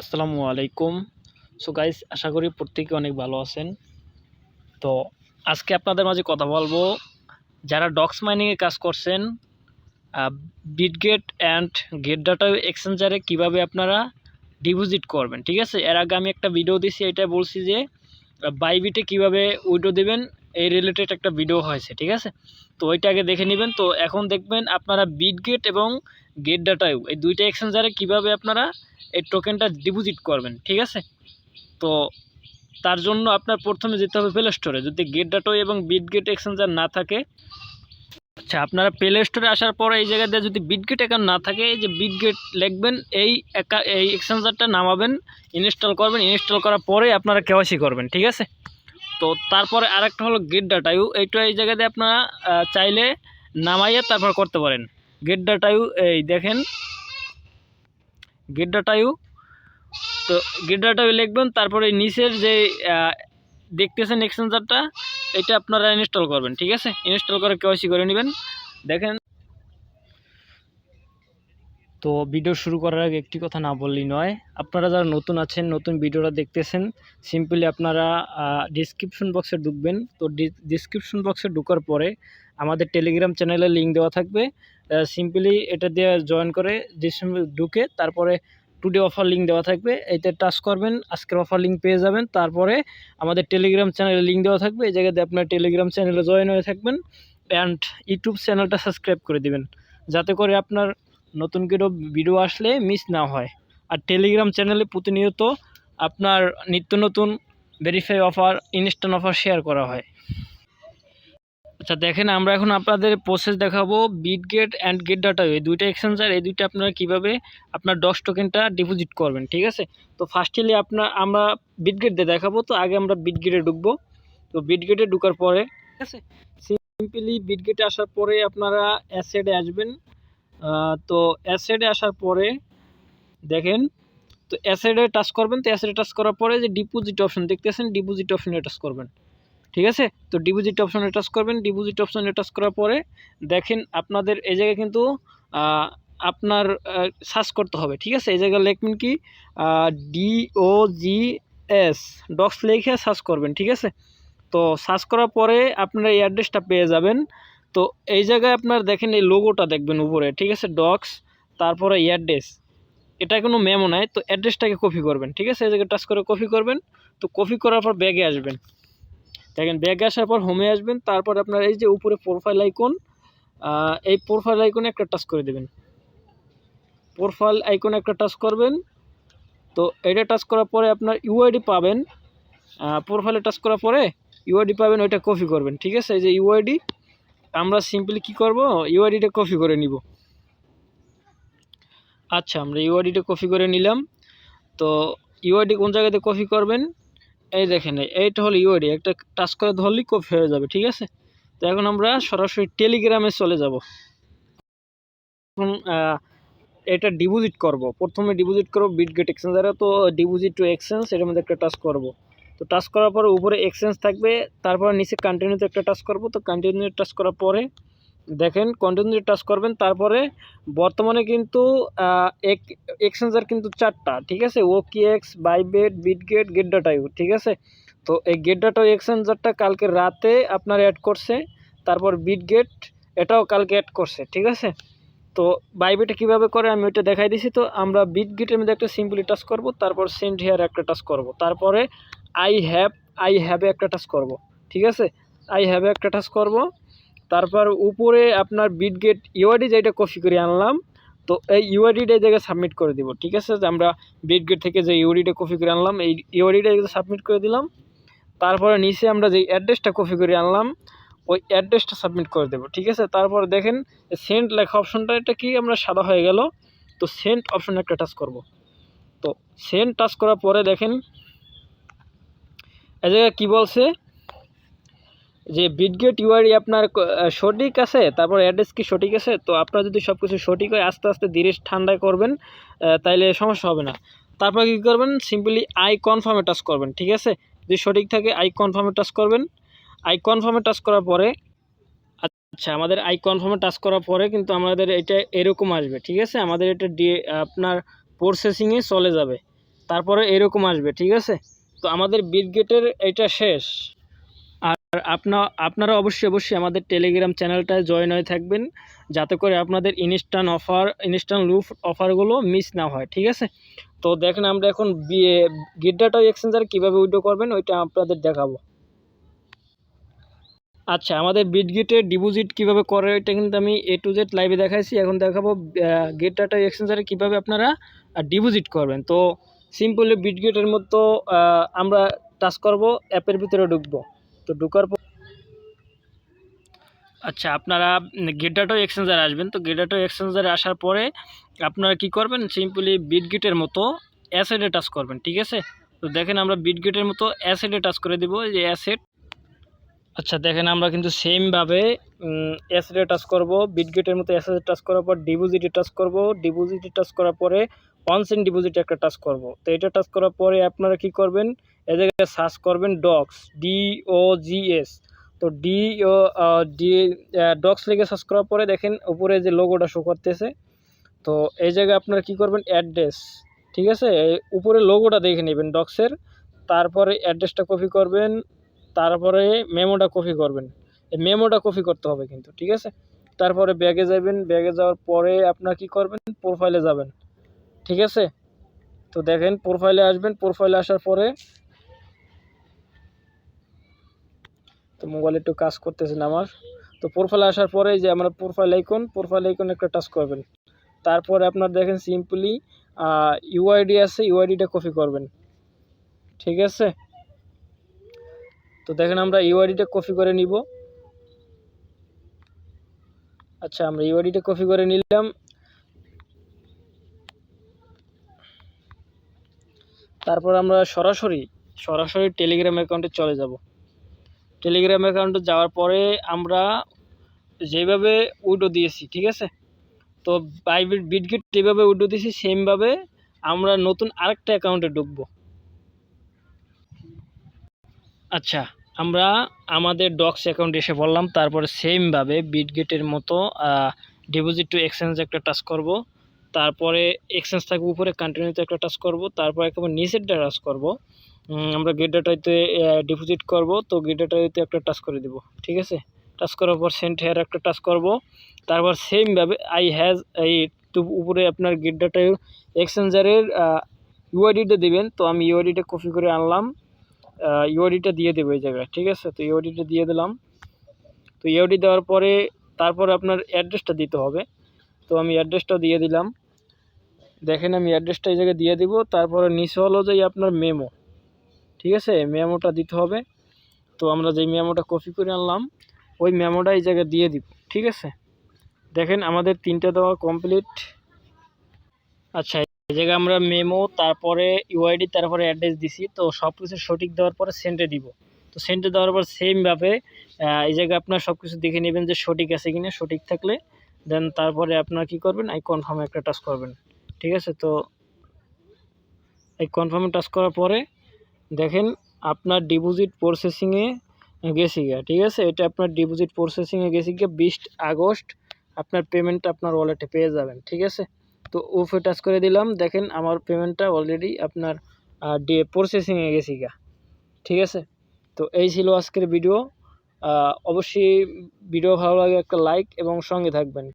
আসসালামু আলাইকুম। So guys আশা করি প্রত্যেকে অনেক ভালো আছেন। তো আজকে আপনাদের মাঝে কথা বলব, যারা ডক্স মাইনিংয়ে কাজ করছেন বিটগেট অ্যান্ড গেট ডাটা এক্সচেঞ্জারে কীভাবে আপনারা ডিপোজিট করবেন, ঠিক আছে? এর আগে আমি একটা ভিডিও দিছি, এটা বলছি যে বাইবিটে কীভাবে উইডো দেবেন এই রিলেটেড একটা ভিডিও হয়েছে, ঠিক আছে? তো ওইটা আগে দেখে নেবেন। তো এখন দেখবেন আপনারা বিটগেট এবং গেট ডাটাও এই দুইটা এক্সচেঞ্জারে কীভাবে আপনারা এই টোকেনটা ডিপোজিট করবেন, ঠিক আছে? তো তার জন্য আপনার প্রথমে যেতে হবে প্লে স্টোরে যদি গেট ডাটো এবং বিট গেট এক্সচেঞ্জার না থাকে আচ্ছা আপনারা প্লে স্টোরে আসার পরে এই জায়গাতে যদি বিটগেট অ্যাকাউন্ট না থাকে, এই যে বিটগেট লিখবেন, এই এই এক্সচেঞ্জারটা নামাবেন ইনস্টল করবেন। ইনস্টল করার পরে আপনারা কেওয়াইসি করবেন, ঠিক আছে? তো তারপরে আরেকটা হলো গেট ডাটাইউ এইটা এই জায়গাতে আপনারা চাইলে নামাইয়ে তারপর করতে পারেন। গেট ডাটাইউ এই দেখেন। গেট ডাটাইউ তো গেট ডাটাইউ লিখবেন, তারপরে নিচের যে দেখতেছেন এক্সচেঞ্জারটা এটা আপনারা ইনস্টল করবেন, ঠিক আছে? ইনস্টল করে কেওয়াইসি করে নেবেন। দেখেন। তো ভিডিও শুরু করার আগে একটি কথা না বললেই নয়, আপনারা যারা নতুন আছেন, নতুন ভিডিওটা দেখতেছেন সিম্পলি আপনারা ডিসক্রিপশন বক্সে ঢুকবেন। তো ডিসক্রিপশন বক্সে ঢুকার পরে আমাদের টেলিগ্রাম চ্যানেলে লিঙ্ক দেওয়া থাকবে। সিম্পলি এটা দিয়ে জয়েন করে ডিসক্রিপশন ঢুকে তারপরে টুডে অফার লিঙ্ক দেওয়া থাকবে। এতে টাচ করবেন, আজকের অফার লিঙ্ক পেয়ে যাবেন। তারপরে আমাদের টেলিগ্রাম চ্যানেলে লিঙ্ক দেওয়া থাকবে। এই জায়গাতে আপনার টেলিগ্রাম চ্যানেলে জয়েন হয়ে থাকবেন। অ্যান্ড ইউটিউব চ্যানেলটা সাবস্ক্রাইব করে দিবেন। যাতে করে আপনার নতুন কোনো ভিডিও আসলে মিস না হয়। আর টেলিগ্রাম চ্যানেলে প্রতিনিয়ত আপনার নিত্য নতুন verify offer instant offer share করা হয়। আচ্ছা দেখেন, আমরা এখন আপনাদের প্রসেস দেখাবো Bitget and gate data এই দুইটা এক্সচেঞ্জার এই দুইটা আপনারা কীভাবে আপনার ডস টোকেনটা ডিপোজিট করবেন, ঠিক আছে? তো ফার্স্টলি আপনার আমরা বিট গেট দিয়ে দেখাবো, তো আগে আমরা বিট গেটে ঢুকবো। তো বিট গেটে ঢুকার পরে, ঠিক আছে? সিম্পলি বিট গেটে আসার পরে আপনারা অ্যাসেডে আসবেন। তো অ্যাসেডে আসার পরে দেখেন, তো অ্যাসেডে টাচ করবেন, তো অ্যাসেডে টাচ করার পরে যে ডিপোজিট অপশন দেখতেছেন ডিপোজিট অপশনে টাচ করবেন। ঠিক আছে? তো ডিপোজিট অপশনে টাচ করবেন ডিপোজিট অপশনে টাচ করার পরে দেখেন আপনাদের এই জায়গায় কিন্তু আপনার সার্চ করতে হবে। ঠিক আছে? এই জায়গায় লিখবেন কি? D O G S Dogs লিখে সার্চ করবেন। ঠিক আছে? তো সার্চ করার পরে আপনারা এই অ্যাড্রেসটা পেয়ে যাবেন। তো এই জায়গায় আপনার দেখেন এই লোগোটা দেখবেন উপরে, ঠিক আছে? ডক্স তারপরে অ্যাড্রেস এটা কোনো মেমো নাই, তো অ্যাড্রেসটাকে কপি করবেন, ঠিক আছে? এই জায়গায় টাচ করে কপি করবেন, তো কপি করার পর ব্যাগে আসবেন। দেখেন ব্যাগে আসার পর হোমে আসবেন, তারপর আপনার এই যে উপরে প্রোফাইল আইকন এই প্রোফাইল আইকনে একটা টাচ করে দেবেন। প্রোফাইল আইকনে একটা টাচ করবেন, তো এটা টাচ করার পরে আপনার ইউআইডি পাবেন। প্রোফাইলে টাচ করার পরে ইউআইডি পাবেন, ওইটা কপি করবেন, ঠিক আছে? এই যে ইউআইডি আমরা সিম্পলি কি করব? ইউআইডিটা কপি করে নিব। আচ্ছা আমরা ইউআইডিটা কপি করে নিলাম। তো ইউআইডি কোন জায়গাতে কপি করবেন? এই দেখেন এই- এইটা হলো ইউআইডি একটা টাচ করে ধরলেই কপি হয়ে যাবে, ঠিক আছে? তো এখন আমরা সরাসরি টেলিগ্রামে চলে যাব। এখন এটা ডিপোজিট করব। প্রথমে ডিপোজিট করব বিটগেট এক্সচেঞ্জারে তো ডিপোজিট টু এক্সচেঞ্জ এটার মধ্যে একটা টাচ করব। তো টাচ করার পরে উপরে এক্সচেঞ্জ থাকবে, তারপর নিচে কন্টিনিউতে একটা টাচ করব। তো কন্টিনিউ টাচ করার পরে দেখেন কন্টিনিউ টাচ করবেন, তারপরে বর্তমানে কিন্তু এক এক্সচেঞ্জার কিন্তু চারটা, ঠিক আছে? OKX Bybit Bitget gate data you ঠিক আছে? তো এই গেট ডাটা এক্সচেঞ্জারটা কালকে রাতে আপনার অ্যাড করছে, তারপর বিটগেট এটাও কালকে অ্যাড করছে, ঠিক আছে? তো বাইবেটে কীভাবে করে আমি ওইটা দেখাই দিছি। তো আমরা বিটগেটের মধ্যে একটা সিম্পলি টাচ করব, তারপর সেন্ড হেয়ার একটা টাচ করব। তারপরে আই হ্যাভ আই হ্যাভে একটা টাচ করব, ঠিক আছে? আই হ্যাভে একটা টাচ করব, তারপর উপরে আপনার বিটগেট ইউআইডি যেটা কপি করে আনলাম, তো এই ইউআইডিটা জায়গায় সাবমিট করে দিব, ঠিক আছে? যে আমরা বিটগেট থেকে যে ইউআইডিটা কপি করে আনলাম, এই ইউআইডিটা সাবমিট করে দিলাম, তারপরে নিচে আমরা যে অ্যাড্রেসটা কপি করে আনলাম, ওই অ্যাড্রেসটা সাবমিট করে দেবো, ঠিক আছে? তারপর দেখেন সেন্ট লেখা অপশনটা এটা কি? আমরা সাদা হয়ে গেল, তো সেন্ট অপশনে একটা টাচ করব, তো সেন্ট টাচ করার পরে দেখেন এই জায়গায় কী বলছে? যে বিটগেট ইউআইডি আপনার সঠিক আছে, তারপর অ্যাড্রেস কি সঠিক আছে? তো আপনার যদি সব কিছু সঠিক হয়, আস্তে আস্তে ধীরে ঠান্ডায় করবেন তাইলে সমস্যা হবে না। তারপর কী করবেন? সিম্পলি আই কনফার্মে টাচ করবেন, ঠিক আছে? যদি সঠিক থাকে আই কনফার্মে টাচ করবেন। আই কনফার্মে টাচ করার পরে আচ্ছা আমাদের আই কনফার্মে টাচ করার পরে কিন্তু আমাদের এটা এরকম আসবে, ঠিক আছে? আমাদের এটা ডি আপনার প্রসেসিংয়ে চলে যাবে। তারপরে এরকম আসবে, ঠিক আছে? তো আমাদের বিটগেটের এটা শেষ। আর আপনা, আপনারা অবশ্যই অবশ্যই আমাদের টেলিগ্রাম চ্যানেলটায় জয়েন হয়ে থাকবেন, যাতে করে আপনাদের ইনস্ট্যান্ট অফার ইনস্ট্যান্ট লুফ অফারগুলো মিস না হয়, ঠিক আছে? তো দেখেন আমরা এখন গিট ডাটা এক্সচেঞ্জার কীভাবে উইড্রো করবেন, ওইটা আপনাদের দেখাবো। আচ্ছা আমাদের বিটগেটের ডিপোজিট কীভাবে করে, এটা কিন্তু আমি এ টু জেড লাইভে দেখাইছি। এখন দেখাবো গেট ডাটা এক্সচেঞ্জারে কীভাবে আপনারা ডিপোজিট করবেন। তো সিম্পলি বিটগেটের মতো আমরা টাচ করব, অ্যাপের ভিতরে ঢুকব। তো ঢুকার পর আচ্ছা আপনারা গেটাটো এক্সচেঞ্জারে আসবেন। তো গেটাটো এক্সচেঞ্জারে আসার পরে আপনারা কি করবেন? সিম্পলি বিটগেটের মতো অ্যাসেডে টাচ করবেন, ঠিক আছে? তো দেখেন আমরা বিটগেটের মতো অ্যাসেডে টাচ করে দিব যে অ্যাসেড আচ্ছা দেখেন আমরা কিন্তু সেমভাবে অ্যাসেডে টাচ করব বিটগেটের মতো অ্যাসেডে টাচ করার পর ডিপোজিটে টাচ করব ডিপোজিটে টাচ করার পরে অনসেন ডিপোজিটে একটা টাচ করব। তো এটা টাচ করার পরে আপনারা কি করবেন? এ জায়গায় সার্চ করবেন ডক্স ও জি এস তো ডি ও ডি ডক্স লিখে সার্চ করার পরে দেখেন উপরে যে লোগোটা শো করতেছে, তো এই জায়গায় আপনারা কি করবেন? অ্যাড্রেস ঠিক আছে? উপরে লোগোটা দেখে নেবেন ডক্সের তারপরে অ্যাড্রেসটা কপি করবেন তারপরে মেমোটা কপি করবেন। এই মেমোটা কপি করতে হবে কিন্তু, ঠিক আছে? তারপরে ব্যাগে যাবেন, ব্যাগে যাওয়ার পরে আপনার কি করবেন? প্রোফাইলে যাবেন, ঠিক আছে? তো দেখেন প্রোফাইলে আসবেন প্রোফাইলে আসার পরে তো মোবাইল একটু কাজ করতেছেন আমার। তো প্রোফাইলে আসার পরে যে আমরা প্রোফাইল আইকন প্রোফাইল আইকন একটা টাচ করবেন। তারপরে আপনার দেখেন সিম্পলি ইউআইডি আছে ইউআইডিটা কপি করবেন। ঠিক আছে? তো দেখেন আমরা ইউআইডিটা কপি করে নিব। আচ্ছা আমরা ইউআইডিটা কপি করে নিলাম। তারপর আমরা সরাসরি সরাসরি টেলিগ্রাম অ্যাকাউন্টে চলে যাব। টেলিগ্রাম অ্যাকাউন্টে যাওয়ার পরে আমরা যেভাবে উইডো দিয়েছি, ঠিক আছে? তো বাইবিট বিটগেট যেভাবে উইডো দিয়েছি সেমভাবে আমরা নতুন আরেকটা অ্যাকাউন্টে ঢুকবো। আচ্ছা আমরা আমাদের ডক্স অ্যাকাউন্টে এসে বললাম তারপরে সেমভাবে বিটগেটের মতো ডিপোজিট টু এক্সচেঞ্জ একটা টাচ করব, তারপরে এক্সচেঞ্জ থাকবে উপরে কন্টিনিউতে একটা টাচ করব, তারপর একেবারে নিচেরটা টাচ করব আমরা গেট ডাটাইতে ডিপোজিট করব, তো গেট ডাটাইতে একটা টাচ করে দিব, ঠিক আছে? টাচ করার পর সেন্ট হেয়ার একটা টাচ করব, তারপর সেমভাবে আই হ্যাজ এই উপরে আপনার গেট ডাটা এক্সচেঞ্জারের ইউআইডিটা দিবেন, তো আমি ইউআইডিটা কপি করে আনলাম ইউআইডিটা দিয়ে দেবো এই জায়গায়, ঠিক আছে? তো ইউআইডিটা দিয়ে দিলাম। তো ইউআইডি দেওয়ার পরে তারপর আপনার অ্যাড্রেসটা দিতে হবে। তো আমি অ্যাড্রেসটা দিয়ে দিলাম। দেখেন, আমি অ্যাড্রেসটা এই জায়গায় দিয়ে দিব। তারপরে নিচে হলো যে আপনার মেমো ঠিক আছে? মেমোটা দিতে হবে। তো আমরা যেই মেমোটা কপি করে আনলাম, ওই মেমোটা এই জায়গায় দিয়ে দিব, ঠিক আছে? দেখেন, আমাদের তিনটে দেওয়া কমপ্লিট আচ্ছা এই জায়গায় আমরা মেমো তারপরে ইউআইডি তারপরে অ্যাড্রেস দিছি, তো সব কিছু সঠিক দেওয়ার পরে সেন্টে দিব। তো সেন্টে দেওয়ার পর সেমভাবে এই জায়গায় আপনার সব কিছু দেখে নেবেন যে সঠিক আছে কিনা, সঠিক থাকলে দেন তারপরে আপনার কি করবেন? আই কনফার্মে একটা টাচ করবেন। ঠিক আছে? তো এই কনফার্মে টাচ করার পরে, দেখেন আপনার ডিপোজিট প্রসেসিংয়ে গেছি গা। ঠিক আছে? এটা আপনার ডিপোজিট প্রসেসিংয়ে গেছি গিয়ে, বিশ আগস্ট আপনার পেমেন্টটা আপনার ওয়ালেটে পেয়ে যাবেন। ঠিক আছে? তো ওফে টাচ করে দিলাম। দেখেন আমার পেমেন্টটা অলরেডি আপনার ডে প্রসেসিংয়ে গেছি গা। ঠিক আছে? তো এই ছিল আজকের ভিডিও অবশ্যই ভিডিও ভালো লাগে একটা লাইক এবং সঙ্গে থাকবেন।